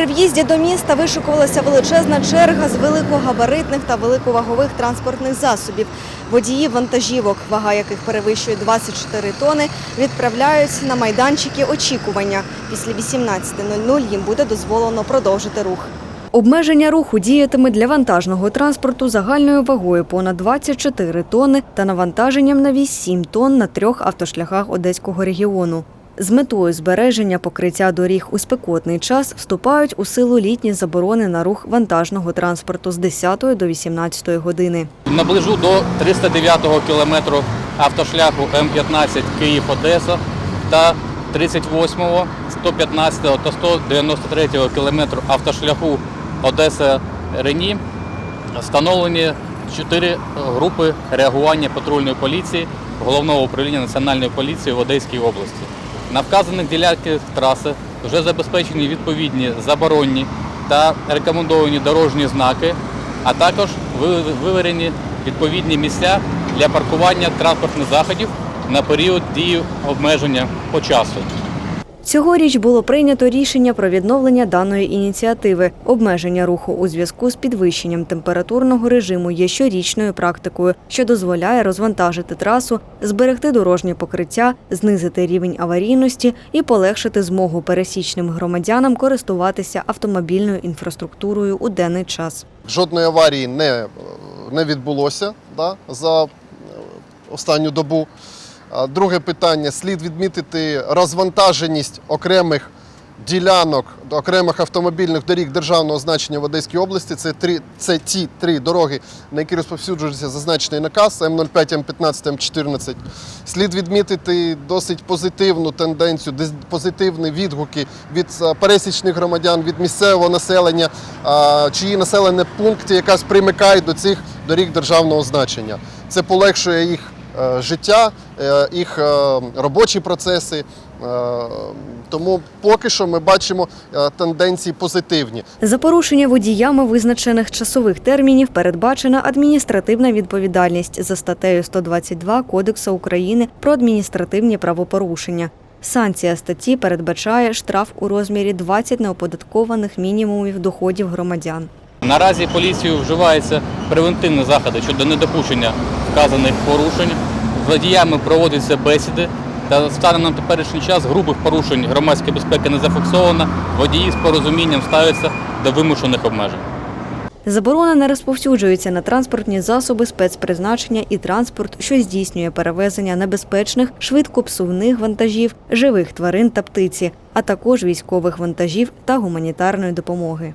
При в'їзді до міста вишукувалася величезна черга з великогабаритних та великовагових транспортних засобів. Водії вантажівок, вага яких перевищує 24 тони, відправляють на майданчики очікування. Після 18.00 їм буде дозволено продовжити рух. Обмеження руху діятиме для вантажного транспорту загальною вагою понад 24 тонни та навантаженням на вісь 7 тонн на трьох автошляхах Одеського регіону. З метою збереження покриття доріг у спекотний час вступають у силу літні заборони на рух вантажного транспорту з 10 до 18 години. Наближу до 309-го кілометру автошляху М15 Київ-Одеса та 38-го, 115-го та 193-го кілометру автошляху Одеса-Рені встановлені чотири групи реагування патрульної поліції Головного управління Національної поліції в Одеській області. На вказаних ділянках траси вже забезпечені відповідні заборонні та рекомендовані дорожні знаки, а також виверені відповідні місця для паркування транспортних заходів на період дії обмеження по часу. Цьогоріч було прийнято рішення про відновлення даної ініціативи. Обмеження руху у зв'язку з підвищенням температурного режиму є щорічною практикою, що дозволяє розвантажити трасу, зберегти дорожнє покриття, знизити рівень аварійності і полегшити змогу пересічним громадянам користуватися автомобільною інфраструктурою у денний час. Жодної аварії не, не відбулося да, за е, останню добу. Друге питання: слід відмітити розвантаженість окремих ділянок, окремих автомобільних доріг державного значення в Одеській області. Це, три, це ті три дороги, на які розповсюджується зазначений наказ М05, М15, М14. Слід відмітити досить позитивну тенденцію, позитивні відгуки від е, пересічних громадян, від місцевого населення, чиї населені пункти якраз примикають до цих доріг державного значення. Це полегшує їх е, життя, е, їх е, робочі процеси. Е, Тому поки що ми бачимо е, тенденції позитивні. За порушення водіями визначених часових термінів передбачена адміністративна відповідальність за статтею 122 Кодексу України про адміністративні правопорушення. Санкція статті передбачає штраф у розмірі 20 неоподаткованих мінімумів доходів громадян. Наразі поліцією вживаються превентивні заходи щодо недопущення вказаних порушень. Водіями проводяться бесіди. Та станом на теперішній час грубих порушень громадської безпеки не зафіксовано. Водії з порозумінням ставляться до вимушених обмежень. Заборона не розповсюджується на транспортні засоби спецпризначення і транспорт, що здійснює перевезення небезпечних, швидкопсувних вантажів, живих тварин та птиці, а також військових вантажів та гуманітарної допомоги.